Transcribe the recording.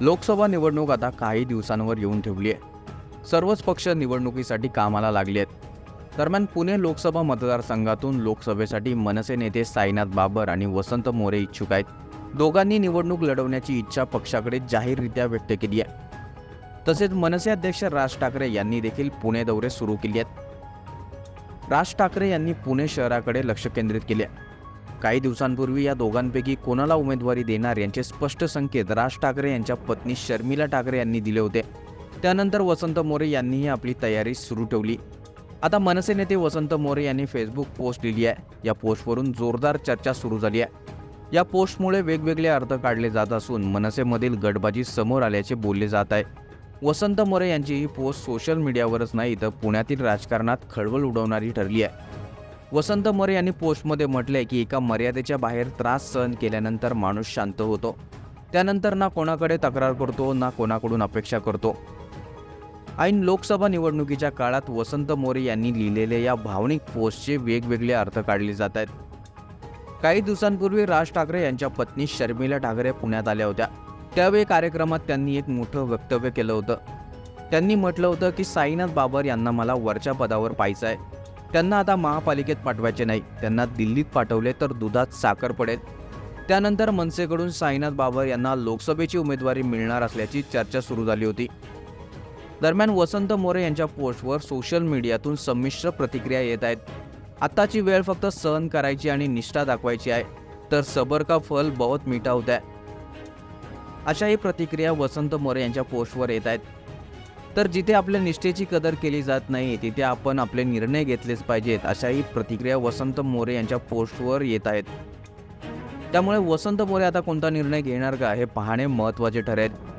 लोकसभा निवडणूक आता काही दिवसांवर येऊन ठेवली आहे. सर्वच पक्ष निवडणुकीसाठी कामाला लागले आहेत. दरम्यान पुणे लोकसभा मतदारसंघातून लोकसभेसाठी मनसे नेते साईनाथ बाबर आणि वसंत मोरे इच्छुक आहेत. दोघांनी निवडणूक लढवण्याची इच्छा पक्षाकडे जाहीररित्या व्यक्त केली आहे. तसेच मनसे अध्यक्ष राज ठाकरे यांनी देखील पुणे दौरे सुरू केले आहेत. राज ठाकरे यांनी पुणे शहराकडे लक्ष केंद्रित केले आहे. काही दिवसांपूर्वी या दोघांपैकी कोणाला उमेदवारी देणार यांचे स्पष्ट संकेत राज ठाकरे यांच्या पत्नी शर्मिला ठाकरे यांनी दिले होते. त्यानंतर वसंत मोरे यांनीही आपली तयारी सुरू ठेवली. आता मनसे नेते वसंत मोरे यांनी फेसबुक पोस्ट लिहिली आहे. या पोस्टवरून जोरदार चर्चा सुरू झाली आहे. या पोस्टमुळे वेगवेगळे अर्थ काढले जात असून मनसेमधील गटबाजी समोर आल्याचे बोलले जात आहे. वसंत मोरे यांची ही पोस्ट सोशल मीडियावरच नाही तर पुण्यातील राजकारणात खळबळ उडवणारी ठरली आहे. वसंत मोरे यांनी पोस्टमध्ये म्हटलंय की एका मर्यादेच्या बाहेर त्रास सहन केल्यानंतर माणूस शांत होतो. त्यानंतर ना कोणाकडे तक्रार करतो ना कोणाकडून अपेक्षा करतो. ऐन लोकसभा निवडणुकीच्या काळात वसंत मोरे यांनी लिहिलेल्या या भावनिक पोस्टचे वेगवेगळे अर्थ काढले जात आहेत. काही दिवसांपूर्वी राज ठाकरे यांच्या पत्नी शर्मिला ठाकरे पुण्यात आल्या होत्या. त्यावेळी कार्यक्रमात त्यांनी एक मोठं वक्तव्य केलं होतं. त्यांनी म्हटलं होतं की साईनाथ बाबर यांना मला वरच्या पदावर पाहायचं आहे. त्यांना आता महापालिकेत पाठवायचे नाही. त्यांना दिल्लीत पाठवले तर दुधात साखर पडेल. त्यानंतर मनसेकडून साईनाथ बाबर यांना लोकसभेची उमेदवारी मिळणार असल्याची चर्चा सुरू झाली होती. दरम्यान वसंत मोरे यांच्या पोस्टवर सोशल मीडियातून संमिश्र प्रतिक्रिया येत आहेत. आत्ताची वेळ फक्त सहन करायची आणि निष्ठा दाखवायची आहे. तर सबर का फल बहुत मीठा होत्या आहे अशाही प्रतिक्रिया वसंत मोरे यांच्या पोस्टवर येत आहेत. तर जिथे आपल्या निष्ठेची कदर केली जात नाही तिथे आपण आपले निर्णय घेतलेच पाहिजेत अशाही प्रतिक्रिया वसंत मोरे यांच्या पोस्टवर येत आहेत. त्यामुळे वसंत मोरे आता कोणता निर्णय घेणार का हे पाहणे महत्त्वाचे ठरेल.